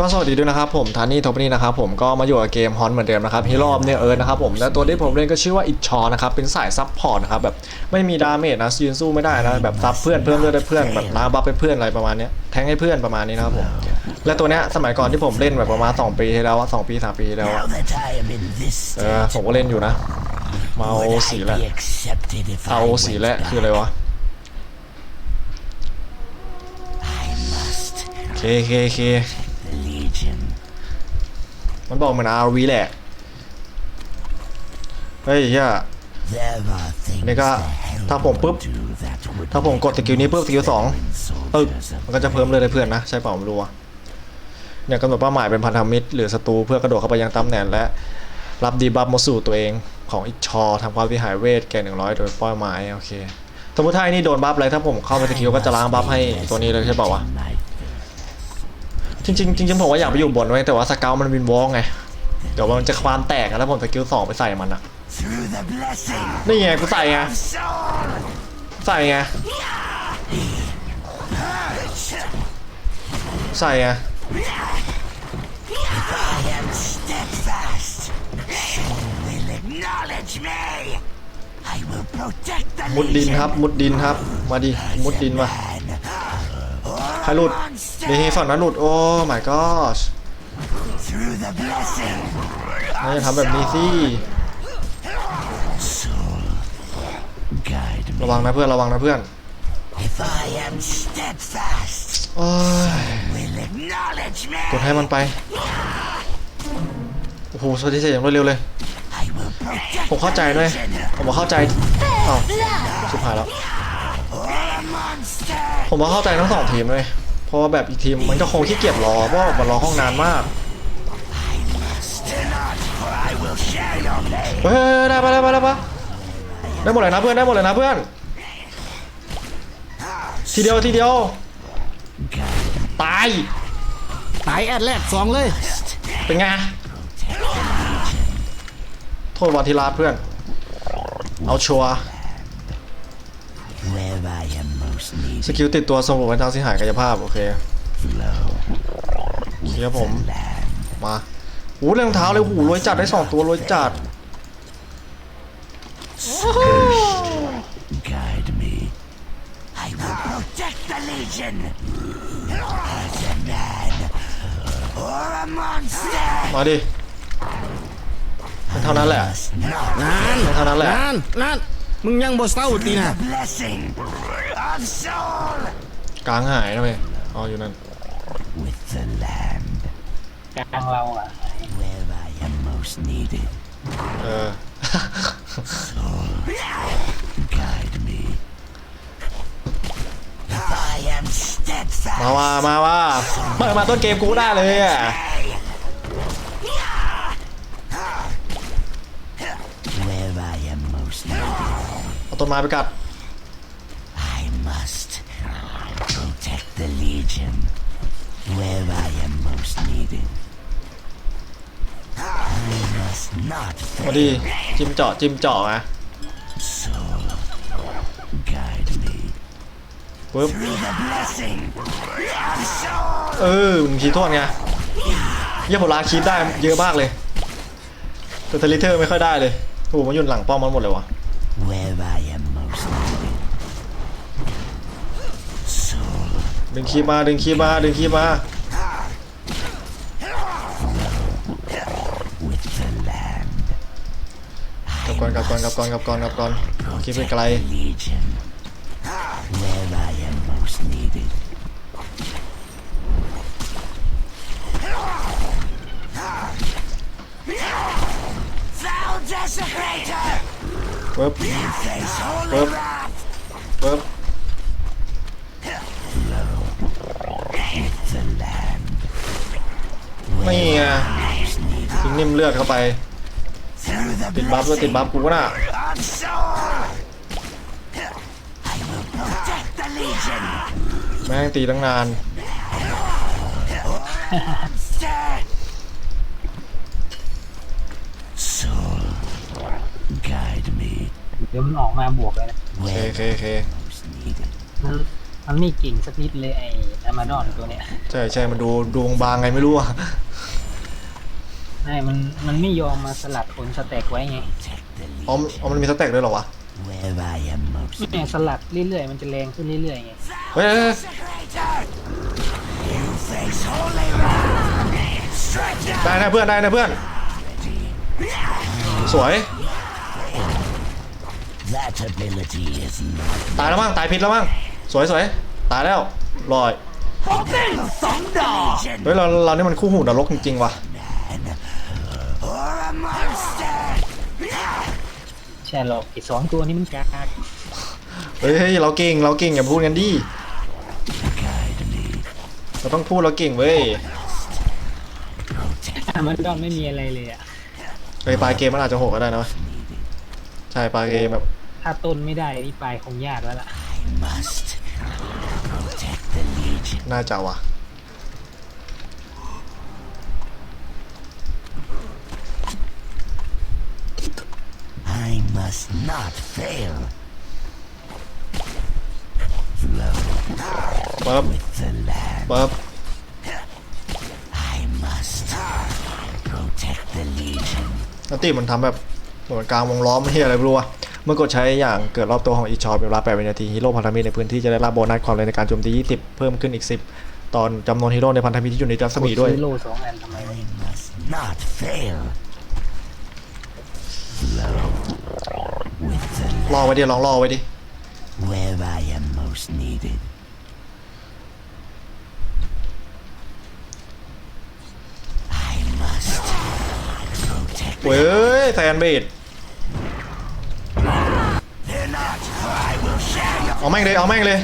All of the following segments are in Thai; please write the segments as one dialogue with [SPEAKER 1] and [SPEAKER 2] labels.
[SPEAKER 1] ก็สวัสดีด้วยนะครับผมทานี่โทปนี่นะครับผมก็มาอยู่กับเกมฮอนเหมือนเดิมนะครับฮีโร่เนี่ยเอิร์นะครับผมและตัวที่ผมเล่นก็ชื่อว่าอิชอนะครับเป็นสายซับพอร์ตนะครับแบบไม่มีดาเมจนะยืนสู้ไม่ได้นะแบบซับเพื่อนเพิ่มเลือดให้เพื่อนแบบล้างบัฟให้เพื่อนอะไรประมาณเนี้ยแทงให้เพื่อนประมาณนี้นะครับผมและตัวเนี้ยสมัยก่อนที่ผมเล่นแบบประมาณ2ปีที่แล้วอะสองปีสามปีที่แล้วอะ
[SPEAKER 2] Now that I am in this
[SPEAKER 1] เออผมก็เล่นอยู่นะมาเอา
[SPEAKER 2] would
[SPEAKER 1] สี
[SPEAKER 2] I
[SPEAKER 1] แล้ว
[SPEAKER 2] be accepted if
[SPEAKER 1] เอา
[SPEAKER 2] I
[SPEAKER 1] สี
[SPEAKER 2] went
[SPEAKER 1] แล้วคืออะไรวะ
[SPEAKER 2] I must
[SPEAKER 1] เคเคเค
[SPEAKER 2] the Legion
[SPEAKER 1] มันบอกเหมือนอาวีแหละ เฮ้ยเฮีย
[SPEAKER 2] There are things
[SPEAKER 1] นี่ก็ถ้าผมปุ๊บ ถ้าผมกดสกิลนี้ปุ๊บสกิลสองตึกมันก็จะเพิ่มเลยให้เพื่อนนะใช่เปล่าไม่รู้อะเนี่ยกำหนดเป้าหมายเป็นพันธมิตรหรือศัตรูเพื่อกระโดดเข้าไปยังตำแหน่งและ รับดีบัฟมาสู่ตัวเองของอิชอทำความเสียหายเวทแก่หนึ่งร้อยโดยเป้าหมายโอเคสมมติถ้าไอ้นี่โดนบัฟอะไรถ้าผมเข้าไปสกิลก็จะล้างบัฟให้ตัวนี้เลยใช่เปล่าวะ จริงๆจริงๆผมว่าอยากไปอยู่บนไว้แต่ว่าสเกลมันวินวอล์กไง เดี๋ยวมันจะความแตกอะแล้วผมสกิลสองไปใส่มันอะ
[SPEAKER 2] through the blessing
[SPEAKER 1] นี่ไงกูใส่ไง
[SPEAKER 2] of soul
[SPEAKER 1] ใส่ไงใส่ไง
[SPEAKER 2] I am steadfast Soul will acknowledge me I will protect the
[SPEAKER 1] มุดดิน
[SPEAKER 2] Legion
[SPEAKER 1] ครับ มุดดินครับ มาดิ มุดดินมา ใครหลุดนี่ฝั่งนั้นหลุดโอ้ my gosh
[SPEAKER 2] through the blessing
[SPEAKER 1] ไม่จะทำแบบนี้สิระวังนะเพื่อนระวังนะเพื่อนกดให้มันไป โอ้โหสวัสดีเสียอย่างรวดเร็วเลย ผมเข้าใจด้วยผมว่าเข้าใจอ้าวชิบหายแล้ว ผมว่าเข้าใจทั้งสองทีมเลยเพราะว่าแบบอีกทีมมันก็คงขี้เกียจรอเพราะว่ามันรอห้องนานมาก
[SPEAKER 2] not for I will share your pain
[SPEAKER 1] เฮ้ยได้ปะได้ปะได้ปะได้หมดเลยนะเพื่อนได้หมดเลยนะเพื่อน ทีเดียวทีเดียว ตาย
[SPEAKER 3] ตายแอดแรกสองเลย
[SPEAKER 1] เป็นไง โทษวันทีลาเพื่อน เอาชัวร์ สกิลติดตัวสมบูรณ์ทางเสียหายกายภาพ โอเค
[SPEAKER 2] flow
[SPEAKER 1] เดี๋ยวผม มาหูเรื่องเท้าเลยหูรวยจัดได้สองตัวรวยจัด
[SPEAKER 2] guide me I will protect the Legion as a man or a monster
[SPEAKER 1] มาดิเป็นเท่านั้นแหละ
[SPEAKER 2] not
[SPEAKER 3] นาน
[SPEAKER 1] เป็นเท่านั้นแหละ
[SPEAKER 3] นานนานมึงยังบ่เศร้าตีนะ
[SPEAKER 2] blessing of soul
[SPEAKER 1] กลางหายนะเว้ยอ๋ออยู่นั่น
[SPEAKER 2] with the land
[SPEAKER 4] กลางเราอะ
[SPEAKER 2] where I am most needed
[SPEAKER 1] เออ
[SPEAKER 2] guide me if I am steadfast
[SPEAKER 1] มาว่ามาว่าเปิดมาต้นเกมกูได้เลยอะ
[SPEAKER 2] where I am most needed
[SPEAKER 1] เอาต้นไม้ไปกัด
[SPEAKER 2] the Legion where I am most needed. I must not
[SPEAKER 1] มาดิจิ้มเจาะจิ้มเจาะนะ
[SPEAKER 2] soul guide me
[SPEAKER 1] ปึ๊บ
[SPEAKER 2] through the blessing of soul.
[SPEAKER 1] เออมึงคีโทษไงเยี่ยผมลาคีดได้เยอะมากเลย แต่ทลิเทอร์ไม่ค่อยได้เลยโอ้โหมันอยู่หลังป้อมมันหมดเลยวะ
[SPEAKER 2] Where I am most needed. Soul
[SPEAKER 1] ดึงคีมาดึงคีมาดึงคีมากับก่อนกับก่อนกับก่อนกับก่อนกับก่อนคีไปไกล
[SPEAKER 2] เว็
[SPEAKER 1] บ
[SPEAKER 2] เว็
[SPEAKER 1] บ
[SPEAKER 2] เว็
[SPEAKER 1] บ
[SPEAKER 2] The land
[SPEAKER 1] นี่ไงทิ้งนิ่มเลือดเข้าไป
[SPEAKER 2] through the
[SPEAKER 1] ติดบัฟด้วยติดบัฟกูน่ะ
[SPEAKER 2] of soul! I will protect the Legion!
[SPEAKER 1] แม่งตีตั้งนาน
[SPEAKER 2] Stand! Soul, guide me
[SPEAKER 4] เดี๋ยวมันออกมาบวกเลยนะ
[SPEAKER 1] โอเค
[SPEAKER 2] where
[SPEAKER 1] โอเคโอเค
[SPEAKER 2] most needed.
[SPEAKER 4] มันมันไม่เก่งสักนิดเลยไอ้ ดอมาดอนตัวเนี้ย
[SPEAKER 1] ใช่ใช่มันดูดวงบางไงไม่รู้อะ
[SPEAKER 4] ใช่มันมันไม่ยอมมาสลัดผลสแต็กไว้ไง
[SPEAKER 1] อ๋อมันอ๋อมันมีสแต็กด้วยเหรอวะ
[SPEAKER 2] Where I am most
[SPEAKER 4] แม่งสลัดเรื่อยๆมันจะแรงขึ้นเรื่อยๆไง
[SPEAKER 1] เฮ้ยเฮ้ยเฮ้ย
[SPEAKER 2] desecrator! You face holy wrath! Stretch out!
[SPEAKER 1] ได้นะเพื่อนได้นะเพื่อน สวย
[SPEAKER 2] That ability is not
[SPEAKER 1] ตายแล้วมั้งตายพิษแล้วมั้งสวยสวยตายแล้วลอย
[SPEAKER 2] Open thunder! Legion
[SPEAKER 1] เฮ้ยเราเรานี่มันคู่หูนรกจริงๆว่ะ
[SPEAKER 2] or a monster!
[SPEAKER 4] ใช่หรอกไอ้สองตัวนี้มันกาก
[SPEAKER 1] เฮ้ยเฮ้ยเราเก่งเราเก่งอย่าพูดกันดิเราต้องพูดเราเก่งเว้ย
[SPEAKER 4] อามาดอนไม่มีอะไรเลยอะ
[SPEAKER 1] เฮ้ยปลายเกมมันอาจจะโหกก็ได้นะเว้ยใช่ปลายเกมแบบ
[SPEAKER 4] ถ้าต้นไม่ได้นี่ปลายคงยากแล้วล่ะ
[SPEAKER 2] Must protect the Legion.
[SPEAKER 1] น่าจะว่ะ
[SPEAKER 2] I must not fail.
[SPEAKER 1] เปิบ
[SPEAKER 2] The land.
[SPEAKER 1] เปิบ
[SPEAKER 2] I must protect the Legion.
[SPEAKER 1] นัตติมันทำแบบเหมือนกลางวงล้อมที่อะไรไม่รู้อะ เมื่อกดใช้อย่างเกิดรอบตัวของอีชอเป็นเวลา8วินาทีฮีโร่พันธมิตรในพื้นที่จะได้รับโบนัสความเร็วในการโจมตี 20 เพิ่มขึ้นอีก 10 ตอนจำนวนฮีโร่ในพันธมิตรที่อยู่ในรัศมีด้วย
[SPEAKER 4] ซื้อโลสองอันทำไมวะ
[SPEAKER 2] I must not fail.
[SPEAKER 1] รอไว้ดิลองรอไว้ดิ
[SPEAKER 2] Where I am most needed. I must protect
[SPEAKER 1] เว้ยแซนเบด เอาแม่งเลยเอาแม่งเลย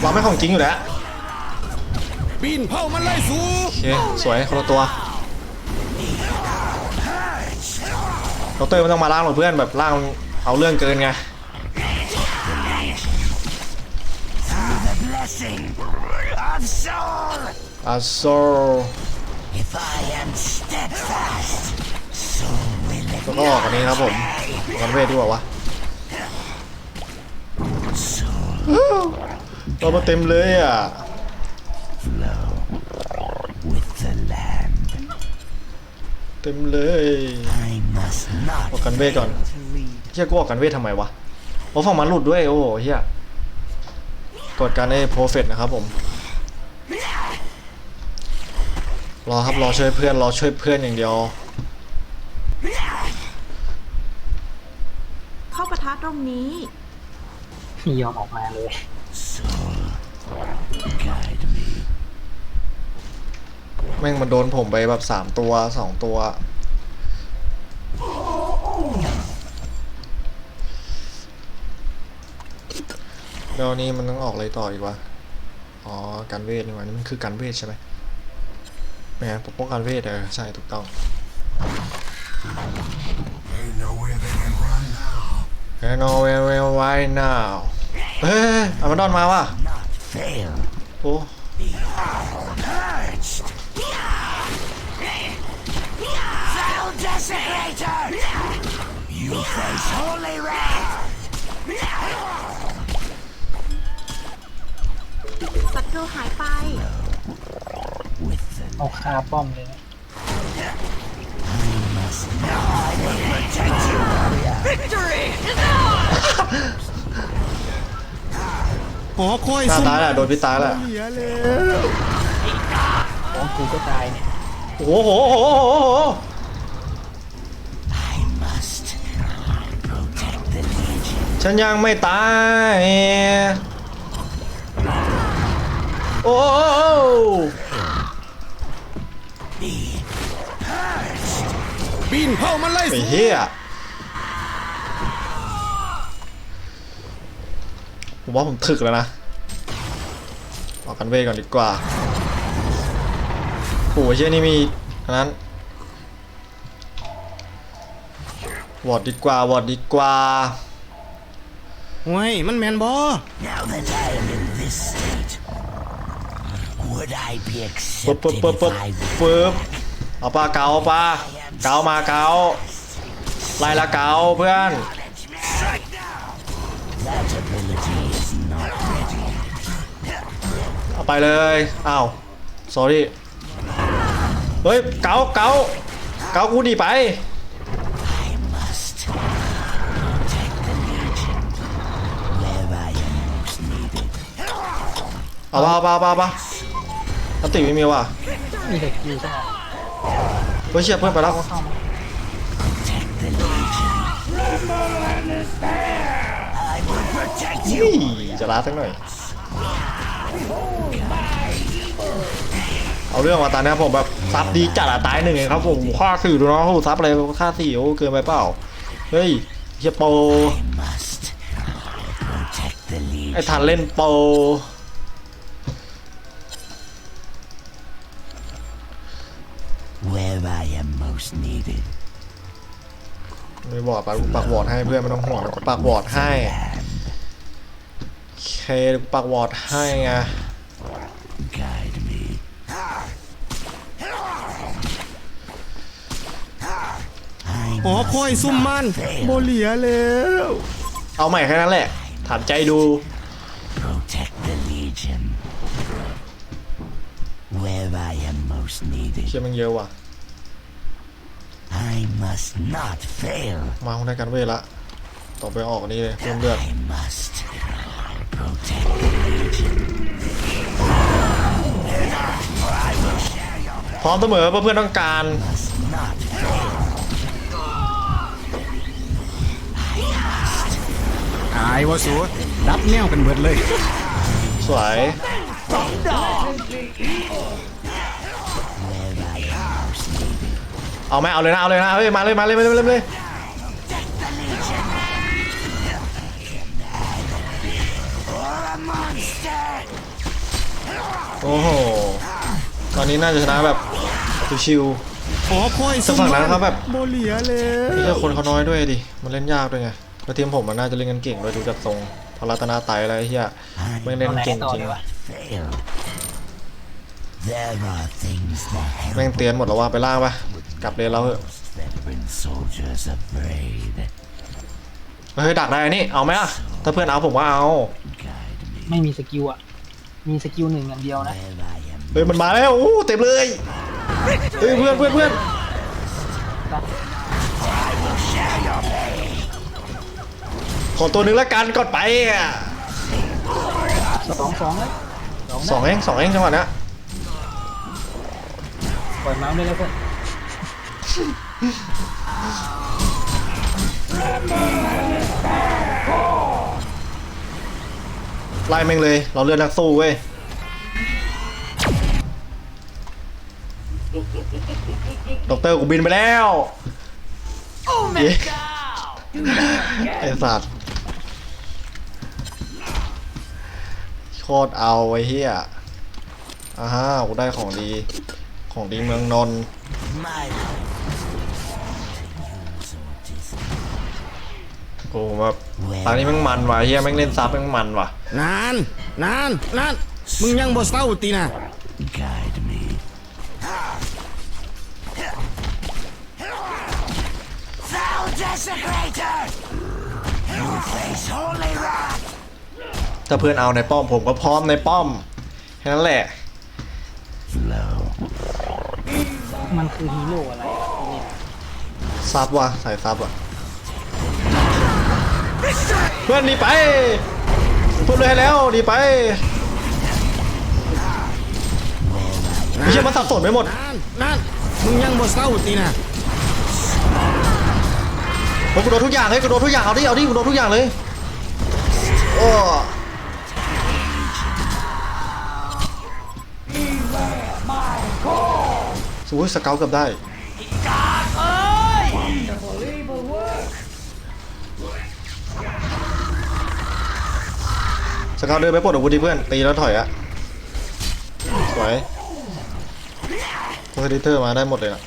[SPEAKER 1] เราไม่ของจริงอยู่แล้ว
[SPEAKER 3] ปีนเผามันไล่สู
[SPEAKER 1] โอเคสวยคนละตัวดอกเตอร์มันต้องมาล่างหรอกเพื่อนแบบล่างเอาเรื่องเกินไง
[SPEAKER 2] the blessing of soul.
[SPEAKER 1] อาโซ
[SPEAKER 2] If I am steadfast, so will it
[SPEAKER 1] แล้วก็ออกอันนี้ครับผมกันเวทดีกว่าวะ เรามาเต็มเลยอะ
[SPEAKER 2] flow with the land.
[SPEAKER 1] เต็มเลย
[SPEAKER 2] I must
[SPEAKER 1] ออก
[SPEAKER 2] not
[SPEAKER 1] กันเวทก่อนเฮียกูออกกันเวททำไมวะโอ้ฝั่งมันหลุดด้วยโอ้โหเฮียกดการไอ้โปรเฟตนะครับผม รอครับรอช่วยเพื่อนรอช่วยเพื่อนอย่างเดียว
[SPEAKER 5] เข้าปะทะตรงนี้
[SPEAKER 4] ไม่ยอมออกมาเลย
[SPEAKER 1] แม่งมันโดนผมไปแบบสามตัวสองตัว แล้วนี่มันต้องออกอะไรต่ออีกวะ อ๋อ การเวทนี่หว่านี่มันคือการเวทใช่ไหมแหมปกป้องการเวทเออใช่ถูกต้อง
[SPEAKER 6] They know where they can run now.
[SPEAKER 1] I know where we are right now เฮ้ยอามาดอนมาว่ะ
[SPEAKER 2] Not fail.
[SPEAKER 1] โอ้
[SPEAKER 2] Purged. Foul desecrator. You face holy wrath.
[SPEAKER 5] ศัตรูหายไป
[SPEAKER 2] With the
[SPEAKER 4] เอาคาป้อมเลยนะ
[SPEAKER 3] หอคอย
[SPEAKER 1] หน้า
[SPEAKER 3] ซุ่ม
[SPEAKER 1] ตายแหละโดนพิษตายแหละ
[SPEAKER 3] เหลือเลย
[SPEAKER 4] ของกูก็ตายเนี่ย
[SPEAKER 1] โอ้โหโอ้โหโอ้โหโอ้โห
[SPEAKER 2] I must protect the legion.
[SPEAKER 1] ฉันยังไม่ตาย โอ้โห
[SPEAKER 3] ปีนเผามันไล่
[SPEAKER 1] ไอ้
[SPEAKER 3] สู
[SPEAKER 1] เหี้ย ผมว่าผมถึกแล้วนะออกกันเวทก่อนดีกว่าโอ้ยเชี่ยนี่มีอันนั้นวอดดีกว่าวอดดีกว่า
[SPEAKER 3] โอ้ยมันแมนบอ
[SPEAKER 2] Now that I am in this state, would I be
[SPEAKER 1] ปึ๊บปึ๊บ
[SPEAKER 2] accepted
[SPEAKER 1] ปึ๊บ
[SPEAKER 2] if
[SPEAKER 1] ปึ๊บ
[SPEAKER 2] I
[SPEAKER 1] ปึ๊บเอาปลาเก๋าเอาปลาเก๋ามาเก๋าไล่ละเก๋าเพื่อน ไปเลย อ้าว sorry เฮ้ย เกาเกาเกากูดีไป เอาปะเอาปะเอาปะเอาปะอันติไม่มีว่ะ
[SPEAKER 4] มีแต่คิวต้องออก
[SPEAKER 1] เฮ้ยเชี่ยเพื่อนไปแล้ว
[SPEAKER 4] เข้ามา
[SPEAKER 1] นี่จะล้าสักหน่อย เอาเรื่องมาตอนนี้ผมแบบซับดีจัดอะตายหนึ่งเองครับผมฆ่าสี่ดูเนาะโอ้โหซับอะไรฆ่าสี่โอ้เกินไปเปล่าเฮ้ยเฮียโป
[SPEAKER 2] I must protect the
[SPEAKER 1] ไอ้
[SPEAKER 2] Legion
[SPEAKER 1] ทันเล่นโป
[SPEAKER 2] where I am most needed.
[SPEAKER 1] ไม่บอกปากปากวอร์ดให้เพื่อนไม่ต้องห่วงปากวอร์ดให้โอเคปากวอร์ดให้ไง
[SPEAKER 3] หอคอยซุ่มมันโบเหลียแล้ว
[SPEAKER 1] เอาใหม่แค่นั้นแหละถามใจดู
[SPEAKER 2] Protect the Legion where I am most needed.
[SPEAKER 1] เชี่ยมันเยอะว่ะ
[SPEAKER 2] I must not fail.
[SPEAKER 1] มาคนได้กันเวทละ ต่อไปออกนี่เลยเพิ่มเลือด
[SPEAKER 2] I must protect the Legion.
[SPEAKER 1] พร้อมเสมอเพื่อเพื่อนต้องการ
[SPEAKER 2] Must not
[SPEAKER 3] วะสูดับแนวกันเบิดเลย
[SPEAKER 1] สวย
[SPEAKER 2] Where I am most needed.
[SPEAKER 1] เอาไหมเอาเลยนะเอาเลยนะเฮ้ยมาเลยมาเลยมาเลยมาเลยมาเลย
[SPEAKER 2] Or a monster.
[SPEAKER 1] โอ้โหตอนนี้น่าจะชนะแบบชิว
[SPEAKER 3] หอคอยซุ่ม
[SPEAKER 1] แต่ฝั่งนั้
[SPEAKER 3] มัน
[SPEAKER 1] นเขาแบบ
[SPEAKER 3] โบเหลียแล้
[SPEAKER 1] ๆที่
[SPEAKER 3] ว
[SPEAKER 1] คนเขาน้อยด้วยดิมันเล่นยากด้วยไง แล้วทีมผมมันน่าจะเล่นกันเก่งด้วยดูจากทรงพลัตนาไตรอะไรเฮียไม่เล่น
[SPEAKER 4] เอาไหน
[SPEAKER 1] เก่ง
[SPEAKER 4] ต่อ
[SPEAKER 1] จริง
[SPEAKER 4] ดีวะ
[SPEAKER 2] Fail. There are things that
[SPEAKER 1] แม่ง
[SPEAKER 2] help
[SPEAKER 1] เตียนหมดแล้วว่าไปล่างปะกลับเลนเราเหอะ
[SPEAKER 2] veteran soldiers afraid.
[SPEAKER 1] เฮ้ยดักได้นี่เอาไหมล่ะถ้าเพื่อนเอาผมว่าเอา
[SPEAKER 2] Guide me
[SPEAKER 4] ไม่มีสกิลอะมีสกิลหนึ่งอย่างเดียวนะ
[SPEAKER 2] where I am
[SPEAKER 1] เฮ้ยมันมาแล้วโอ้เต็มเลยเฮ้ยเพื่อนเพื่อนเพื่อน ขอตัวหนึงละกันก่อนไปอะ
[SPEAKER 4] สองสองเลยสอง
[SPEAKER 1] สองเองสองเองจังหวะเนี้ย
[SPEAKER 4] ปล่อยเมาส์ได้แล้วเพื่อน
[SPEAKER 1] ไล่แม่งเลย เราเลือกนักสู้เว้ยด็อกเตอร์กูบินไปแล้วเย้ไอสัตว์ ตรเอาไอ้เหี้ยอ่าฮะกูได้ของดี ของดีเมืองนนท์
[SPEAKER 2] my life. To use or dis-
[SPEAKER 1] กูแบบตอนนี้แม่งมันว่ะเฮียแม่งเล่นซับแม่งมันว่ะ
[SPEAKER 3] นานนานนานมึงยังบ่เศร้าตีนะ
[SPEAKER 1] ถ้าเพื่อนเอาในป้อมผมก็พร้อมในป้อมแค่นั้นแหละ
[SPEAKER 2] Flow.
[SPEAKER 4] มันคือฮีโร่อะไรอะที่เนี่ย
[SPEAKER 1] ซับว่ะใส่ซับอะ เพื่อนหนีไปพูดเลยให้แล้วหนีไปไม่ใช่มันสับสนไปหมด
[SPEAKER 3] นานนานมึงยังบ่เศร้าตีนะ
[SPEAKER 1] โอ้กูโดนทุกอย่างเลยกูโดนทุกอย่างเอาดิเอาดิกูโดนทุกอย่างเลยโอ้ สวยสเกลกือบได้สเกลเดินไปปลดอาวุธดิเพื่อน ตีแล้วถอยอะสวยโพสดิเตอร์มาได้หมดเลยอะ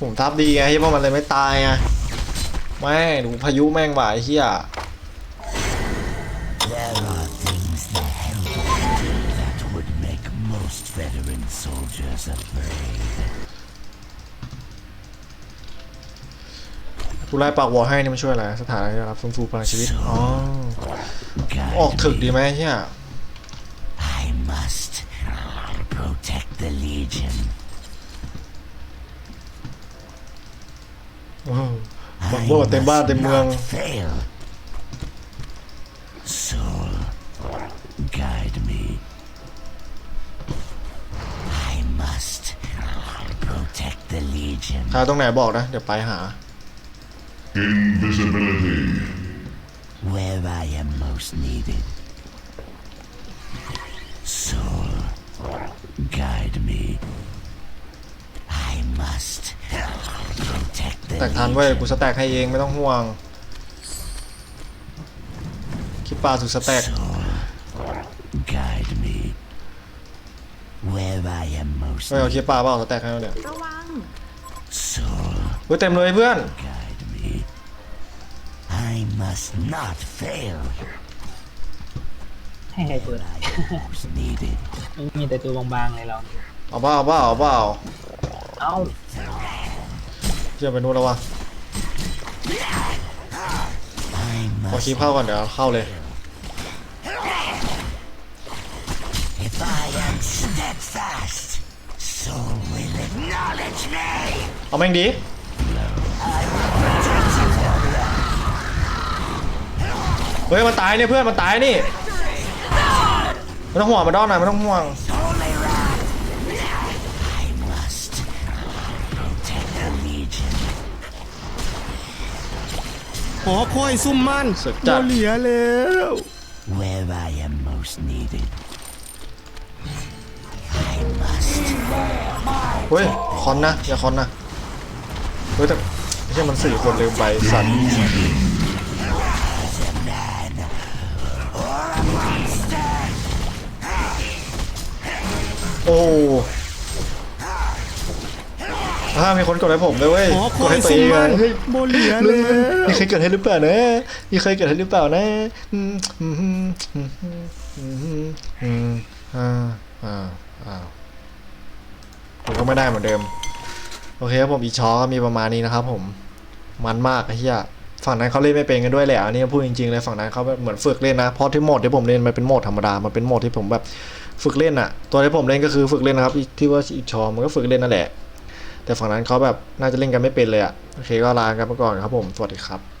[SPEAKER 1] ผมทับดีไงที่ว่ามันเลยไม่ตายไง แม่งดูพายุแม่งบ่ายเฮีย กูไล่ปากวอลให้นี่มันช่วยอะไรสถานะรับฟื้นฟูพลังชีวิตอ๋อ
[SPEAKER 2] Guide
[SPEAKER 1] ออกถึกดีไหมเฮีย
[SPEAKER 2] I must protect the Legion.
[SPEAKER 1] โอ้บังโบเต็มบ้านเต็มเมือง
[SPEAKER 2] Not fail. Soul, guide me. I must protect the Legion.
[SPEAKER 1] ถ้าตรงไหนบอกนะ เดี๋ยวไปหา
[SPEAKER 6] Invisibility.
[SPEAKER 2] where I am most needed. Soul, guide me. I must protect the
[SPEAKER 1] แตกทันเว้ย กู
[SPEAKER 2] Legion.
[SPEAKER 1] สแต็กให้เองไม่ต้องห่วงคลิปปลาสุดสแต็ก
[SPEAKER 2] Soul, guide me. Where I am most
[SPEAKER 1] เฮ้ยเอาคลิป
[SPEAKER 2] needed.
[SPEAKER 1] ปลาเปล่าสแต็กให้เราเนี่ย
[SPEAKER 5] ระวัง
[SPEAKER 2] Soul,
[SPEAKER 1] เฮ้ยเต็มเลยเพื่อน
[SPEAKER 2] guide me. I must not fail.
[SPEAKER 4] ให้ใครเปิด
[SPEAKER 2] I am most needed.
[SPEAKER 4] มีแต่ตัวบางๆเลยเรา
[SPEAKER 1] เอาเปล่าเอาเปล่าเอาเปล่า
[SPEAKER 4] เอ้า
[SPEAKER 1] เชื่อไปนู่นแล้ววะ
[SPEAKER 2] I
[SPEAKER 1] พอ
[SPEAKER 2] must
[SPEAKER 1] คลิปเข้าก่อนเดี๋ยวเข้าเลย
[SPEAKER 2] If I am steadfast, so will acknowledge me.
[SPEAKER 1] เอาแม่งดี เฮ้ยมันตายเนี่ยเพื่อนมันตายนี่ไม่ต้องห่วงมาด้อนหน่อยไม่ต้องห่วง
[SPEAKER 2] Only wrath. I must protect the Legion.
[SPEAKER 3] หอคอยซุ่มมัน
[SPEAKER 1] สุดจัด
[SPEAKER 3] บ่เหลือแล้ว
[SPEAKER 2] Where I am most needed. I must
[SPEAKER 1] เฮ้ยคอนนะอย่าคอนนะเฮ้ยแต่ไม่ใช่มันสี่คนลืมไปสัตว์ โอ้ถ้ามีคนกดให้ผมด้วยเว้ย
[SPEAKER 3] หอกค
[SPEAKER 1] ด
[SPEAKER 3] อย
[SPEAKER 1] ให้ตัว
[SPEAKER 3] ซุ่
[SPEAKER 1] เอ
[SPEAKER 3] ม
[SPEAKER 1] ง
[SPEAKER 3] มั
[SPEAKER 1] อะ
[SPEAKER 3] น
[SPEAKER 1] เฮ้ย
[SPEAKER 3] บ่เหลือแล้ว
[SPEAKER 1] มีใครเกิดให้หรือเปล่านะมีใครเกิดให้หรือเปล่านะอืมอืมอืมอืมอืมอืมอ่าอ่าอ่าผมก็ไม่ได้เหมือนเดิม โอเคครับผมอีชอก็มีประมาณนี้นะครับผม มันมากไอ้เหี้ยฝั่งนั้นเขาเล่นไม่เป็นกันด้วยแหละอันนี้พูดจริงๆเลยฝั่งนั้นเขาแบบเหมือนฝึกเล่นนะเพราะที่โหมดที่ผมเล่นมันเป็นโหมดธรรมดามันเป็นโหมดที่ผมแบบ ฝึกเล่นอะตัวที่ผมเล่นก็คือฝึกเล่นนะครับที่ว่าอีชอมันก็ฝึกเล่นนั่นแหละ แต่ฝั่งนั้นเขาแบบน่าจะเล่นกันไม่เป็นเลยอะโอเคก็ลากันไปก่อนครับผมสวัสดีครับ